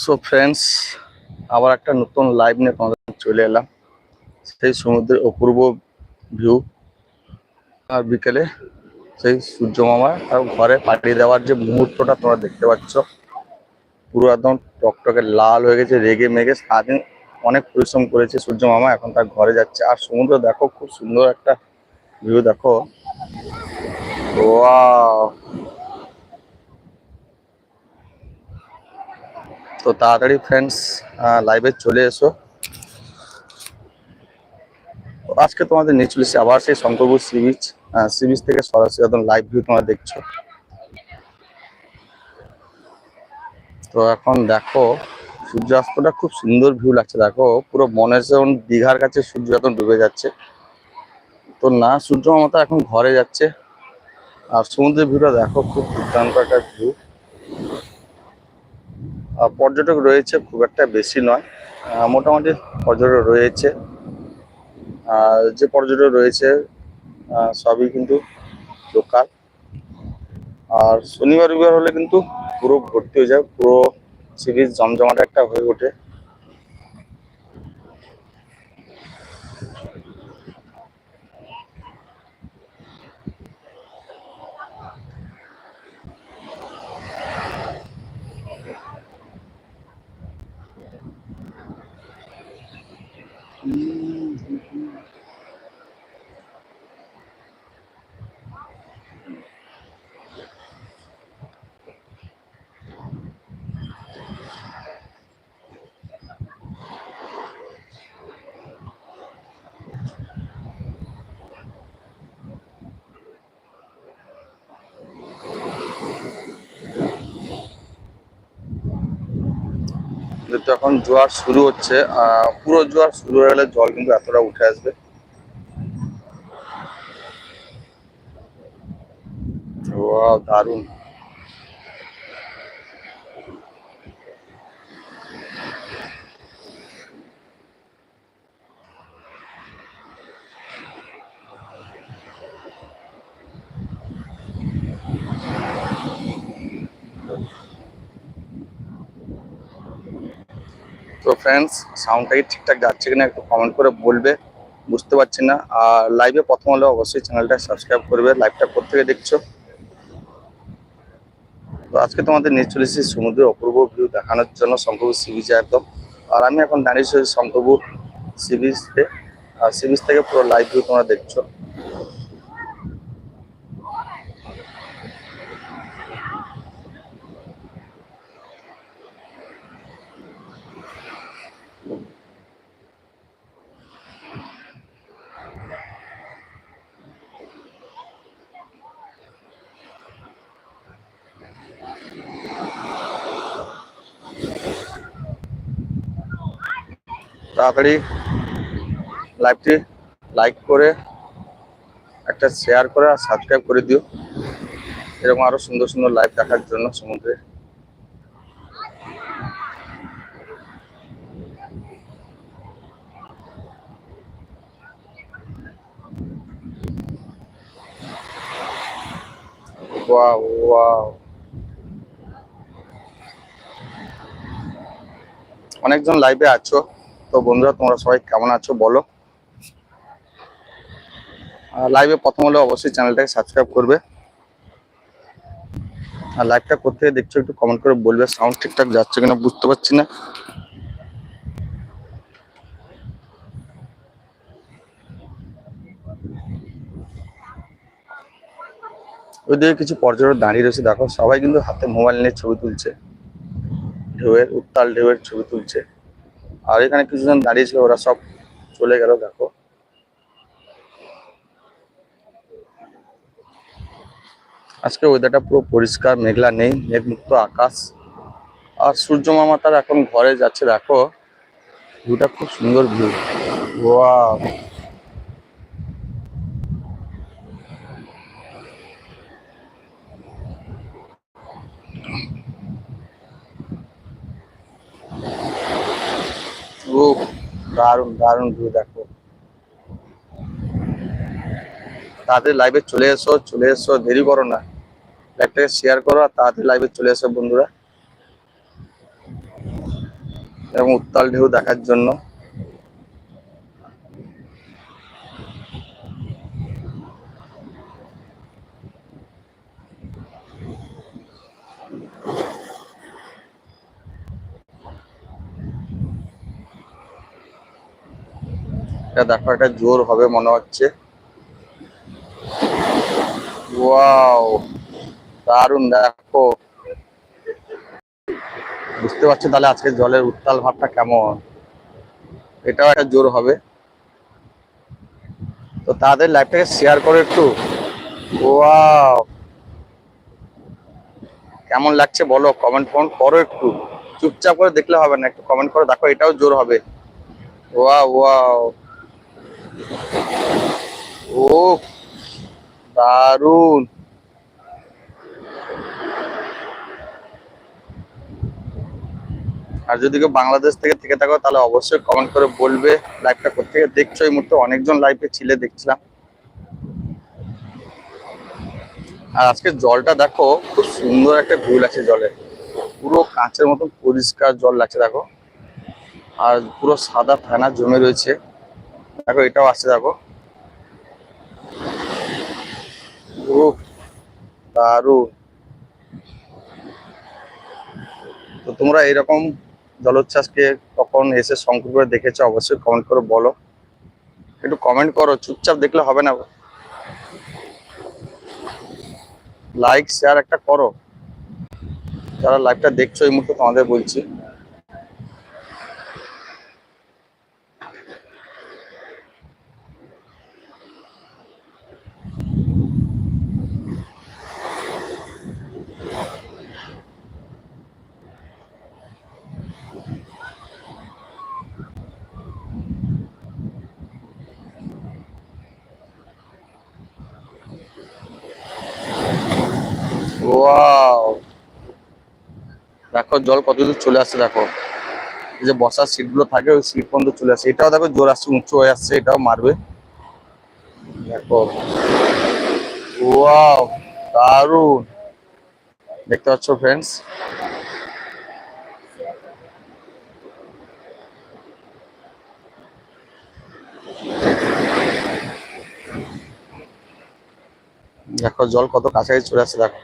So friends আবার একটা নতুন লাইভ নিয়ে তোমাদের চলে এলাম। সেই সমুদ্রের অপূর্ব ভিউ আর বিকেলে সেই সূর্য মামা আর ঘরে পাঠিয়ে দেওয়ার যে মুহূর্তটা তোমরা দেখতে পাচ্ছ, পুরো একদম টকটকে লাল হয়ে গেছে, রেগে মেগে, সারাদিন অনেক পরিশ্রম করেছে সূর্য মামা, এখন তার ঘরে যাচ্ছে। আর সমুদ্র দেখো, খুব সুন্দর একটা ভিউ দেখো। ওয়াও তো তাড়াতাড়ি ফ্রেন্ডস লাইভে চলে এসো। আজকে তোমাদের নিয়ে চলেছি আবার সেই Shankarpur sea beach sea beach থেকে সরাসরি একদম লাইভ ভিউ তোমরা দেখছ। তো এখন দেখো, সূর্যাস্তটা খুব সুন্দর ভিউ লাগছে। দেখো, পুরো মনে হচ্ছে যেমন দীঘার কাছে সূর্য এখন ডুবে যাচ্ছে। তো না, সূর্য মামা এখন ঘরে যাচ্ছে। আর সমুদ্রের ভিউটা দেখো, খুব দুর্দান্ত একটা ভিউ পর্যটক রয়েছে খুব একটা বেশি নয়। মোটামুটি পর্যটক রয়েছে। আর যে পর্যটক রয়েছে সবই কিন্তু লোকাল। আর শনিবার রবিবার হলে কিন্তু পুরো ভর্তি হয়ে যায়, পুরো সিরিজ জমজমাটা একটা হয়ে ওঠে। এখন জোয়ার শুরু হচ্ছে পুরো জোয়ার শুরু হয়ে গেলে জল কিন্তু এতটা উঠে আসবে। দারুণ। তো ফ্রেন্ডস সাউন্ডটা কি ঠিকঠাক যাচ্ছে কিনা একটু কমেন্ট করে বলবে, বুঝতে পারছি না। আর লাইভে প্রথম হলে অবশ্যই চ্যানেলটা সাবস্ক্রাইব করবে লাইভটা কোথেকে দেখছ? তো আজকে তোমাদের নিয়ে চলে এসেছি সমুদ্রের অপূর্ব ভিউ দেখানোর জন্য শঙ্করপুর সি বিচে একদম। আর আমি এখন দাঁড়িয়েছি শঙ্করপুর সি বিচে আর সি বিচ থেকে পুরো লাইভ ভিউ তোমরা দেখছ। তাড়াতাড়ি লাইভটি লাইক করে একটা শেয়ার করে আর সাবস্ক্রাইব করে দিও। এরকম আরও সুন্দর সুন্দর লাইভ দেখার জন্য সমুদ্রে। অনেকজন লাইভে আছো। তো বন্ধুরা, তোমরা সবাই কেমন আছো বলো? লাইভে প্রথম হলে অবশ্যই চ্যানেলটাকে সাবস্ক্রাইব করবে। আর লাইভটা কোথেকে দেখছ, একটু কমেন্ট করে বলবে সাউন্ড ঠিকঠাক যাচ্ছে কিনা বুঝতে পারছি না। ওইদিকে কিছু পর্যটক দাঁড়িয়ে রয়েছে, দেখো সবাই কিন্তু হাতে মোবাইল নিয়ে ছবি তুলছে। ঢেউয়ের, উত্তাল ঢেউয়ের ছবি তুলছে। আর এখানে কিছুজন দাঁড়িয়ে ছিল, ওরা সব চলে গেল, দেখো। আজকে ওয়েদারটা পুরো পরিষ্কার, মেঘলা নেই, মেঘমুক্ত আকাশ। আর সূর্য মামা তার এখন ঘরে যাচ্ছে, দেখো। ভিউটা খুব সুন্দর ভিউ ওয়াও ও দারুণ দারুণ ভিউ দেখো। তাড়াতাড়ি লাইভে চলে এসো চলে এসো, দেরি করো না। লাইভটাকে শেয়ার করো আর তাড়াতাড়ি লাইভে চলে এসো বন্ধুরা। এবং উত্তাল ঢেউ দেখার জন্য। এটা দেখো, একটা জোর হবে মনে হচ্ছে। দারুণ, দেখো। বুঝতে পারছ তাহলে আজকে জলের উত্তাল ভাবটা কেমন? এটাও একটা জোর হবে। তো তাদের লাইফটাকে শেয়ার করো একটু। ওয়াও। কেমন লাগছে বলো কমেন্ট ফমেন্ট করো একটু। চুপচাপ করে দেখলে হবে না, একটু কমেন্ট করে। দেখো, এটাও জোর হবে। Wow wow. ও দারুণ আর যদি কেউ বাংলাদেশ থেকে থেকে থাকো, তাহলে অবশ্যই কমেন্ট করে বলবে। লাইভটা কোথেকে দেখছ, এই মুহূর্তে অনেকজন লাইভে ছিলে, দেখছিলাম। আর আজকে জলটা দেখো, খুব সুন্দর একটা ভিউ লাগছে জলে। পুরো কাঁচের মতন পরিষ্কার জল লাগছে, দেখো। আর পুরো সাদা ফেনা জমে রয়েছে। দেখো, এটাও আসছে, দেখো। দারুণ। তো তোমরা এরকম জলোচ্ছ্বাসকে কখন এসে সংকট করে দেখেছ, অবশ্যই কমেন্ট করে বলো। একটু কমেন্ট করো, চুপচাপ দেখলে হবে না। লাইক শেয়ার একটা করো। যারা লাইভটা দেখছ, এই মুহূর্তে তোমাদের বলছি ওয়াও দেখো, জল কতদূর চলে আসছে দেখো। এই যে বসার সিটগুলো থাকে, ওই সিট পর্যন্ত চলে আসছে। এটাও দেখো, জোর আসছে, উঁচু হয়ে আসছে, এটাও মারবে। দেখো। ওয়াও দারুণ দেখতে পাচ্ছ ফ্রেন্ডস দেখো, জল কত কাছাকাছি চলে আসছে, দেখো।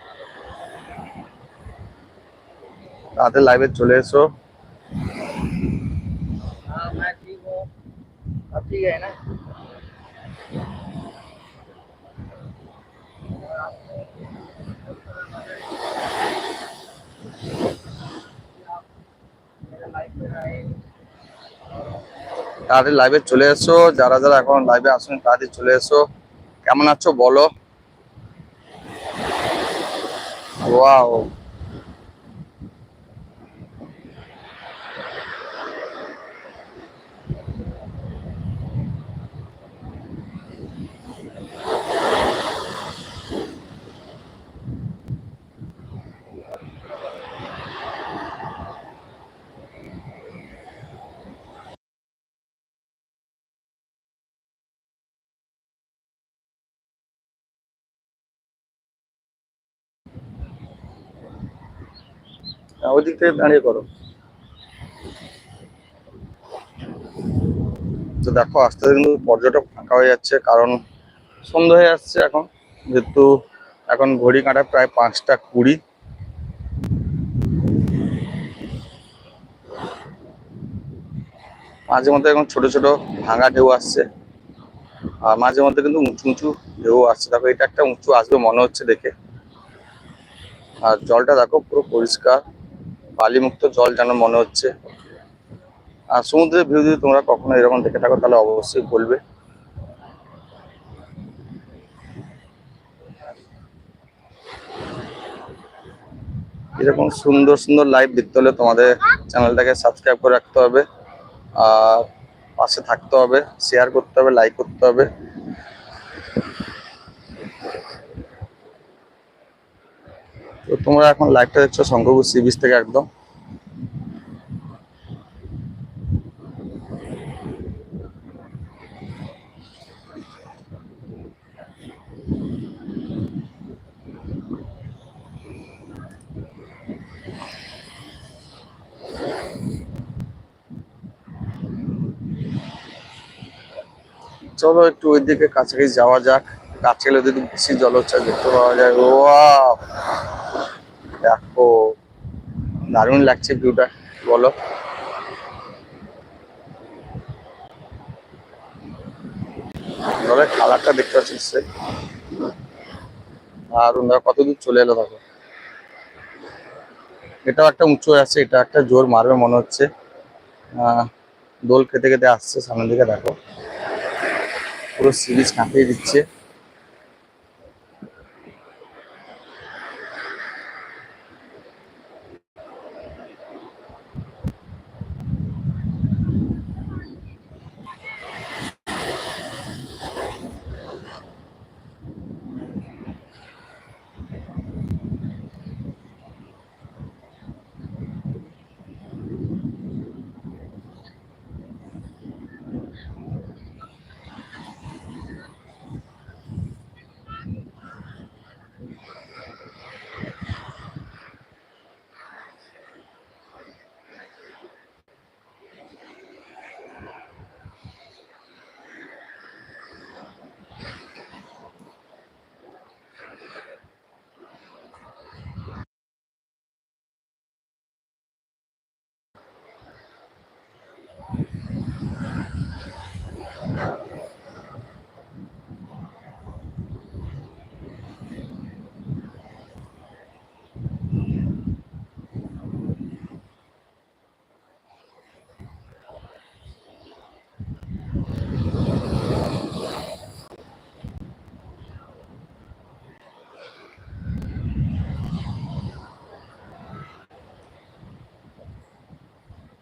তাদের লাইভে চলে এসো। তাদের লাইভে চলে এসো। যারা যারা এখন লাইভে আসুন তাদের চলে এসো। কেমন আছো বলো? ওয়াও ওই দিক থেকে দাঁড়িয়ে করো। তো দেখো, আস্তে আস্তে কিন্তু পর্যটক ফাঁকা হয়ে যাচ্ছে, কারণ সন্ধ্যা হয়ে আসছে এখন। যেহেতু এখন ঘড়ি কাঁটা প্রায় পাঁচটা কুড়ি। মাঝে মধ্যে এখন ছোট ছোট ভাঙা ঢেউ আসছে। আর মাঝে মধ্যে কিন্তু উঁচু উঁচু ঢেউ আসছে। দেখো, এটা একটা উঁচু আসবে মনে হচ্ছে দেখে। আর জলটা দেখো পুরো পরিষ্কার। বালিমুক্ত জল যেন মনে হচ্ছে। আর সমুদ্রের ভিউ যদি তোমরা কখনো এরকম দেখে থাকো, তাহলে অবশ্যই বলবে। এরকম সুন্দর সুন্দর লাইভ দেখতে হলে তোমাদের চ্যানেলটাকে সাবস্ক্রাইব করে রাখতে হবে। আর পাশে থাকতে হবে শেয়ার করতে হবে লাইক করতে হবে। তো তোমরা এখন লাইভটা দেখছ শঙ্করপুর সি বিচ থেকে একদম। চলো একটু ওই দিকে কাছাকাছি যাওয়া যাক। গাছ গেলে যদি বেশি জলোচ্ছ্বাস দেখতে পাওয়া যায়। ও দারুণ লাগছে ভিউটা বলো। জলের কালারটা দেখতে পাচ্ছিস সে আর ওনারা কত দূর চলে এলো দেখো এটাও একটা উঁচু আছে, এটা একটা জোর মারবে মনে হচ্ছে। দোল খেতে খেতে আসছে, সামনের দিকে দেখো। পুরো সিরিজ কাঁপিয়ে দিচ্ছে।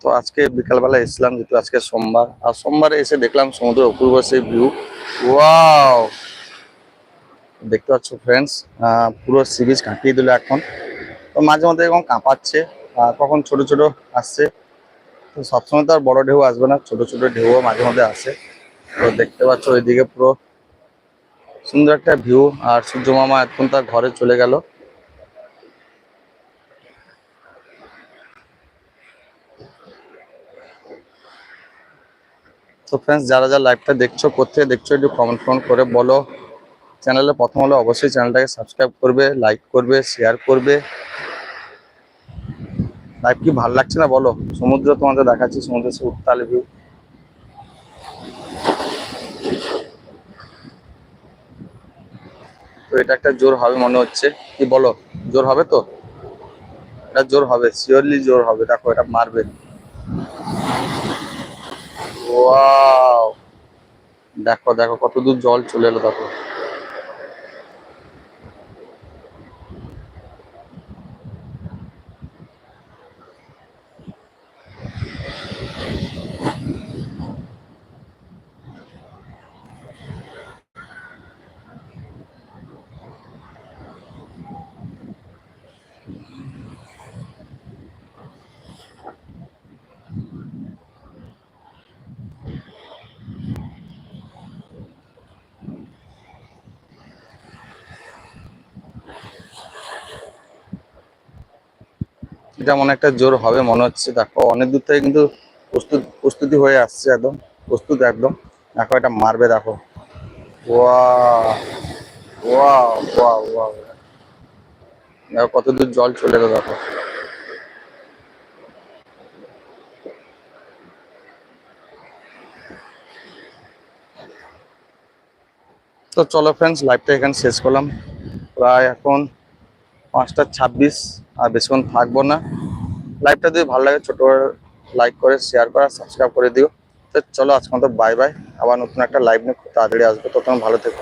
তো আজকে বিকালবেলা এসেছিলাম, যেহেতু আজকে সোমবার। আর সোমবারে এসে দেখলাম সমুদ্র অপূর্ব সেই ভিউ ওয়াও দেখতে পাচ্ছ ফ্রেন্ডস পুরো সি বিচ কাটিয়ে দিল এখন। তো মাঝে মধ্যে এরকম কাঁপাচ্ছে কখন ছোট ছোট আসছে। তো সবসময় তো আর বড় ঢেউ আসবে না, ছোট ছোট ঢেউও মাঝে মধ্যে আসে। তো দেখতে পাচ্ছ ওইদিকে পুরো সুন্দর একটা ভিউ আর সূর্য মামা এখন তার ঘরে চলে গেল। তো ফ্রেন্ডস যারা যারা লাইভটা দেখছ কোথায় দেখছ, একটু কমেন্ট ফোন করে বলো। চ্যানেলে প্রথম হলে অবশ্যই চ্যানেলটাকে সাবস্ক্রাইব করবে লাইক করবে শেয়ার করবে। লাইভ কি ভালো লাগছে না বলো? সমুদ্র তোমাদের দেখাচ্ছি, সমুদ্রের সে উত্তাল ভিউ তো এটা একটা জোর হবে মনে হচ্ছে। কি বলো? জোর হবে তো? এটা জোর হবে শিওরলি জোর হবে। দেখো, এটা মারবে। ওয়াও দেখো দেখো কত দূর জল চলে এলো দেখো। এটা মনে একটা জোর হবে, মনে হচ্ছে। দেখো, অনেক দূর থেকে কিন্তু প্রস্তুত, প্রস্তুতি হয়ে আসছে একদম, প্রস্তুত একদম। দেখো, এটা মারবে, দেখো। দেখো, কত দূর জল চলে এলো দেখো। তো চলো ফ্রেন্ডস লাইভটা এখানে শেষ করলাম। প্রায় এখন পাঁচটা ছাব্বিশ, আর বেশিক্ষণ থাকব না। লাইভটা যদি ভালো লাগে, ছোটো লাইক করে শেয়ার করা সাবস্ক্রাইব করে দিও। তো চলো আজকে মতো বাই বাই আবার নতুন একটা লাইভ নিয়ে খুব তাড়াতাড়ি আসব। তখন ভালো থেকো।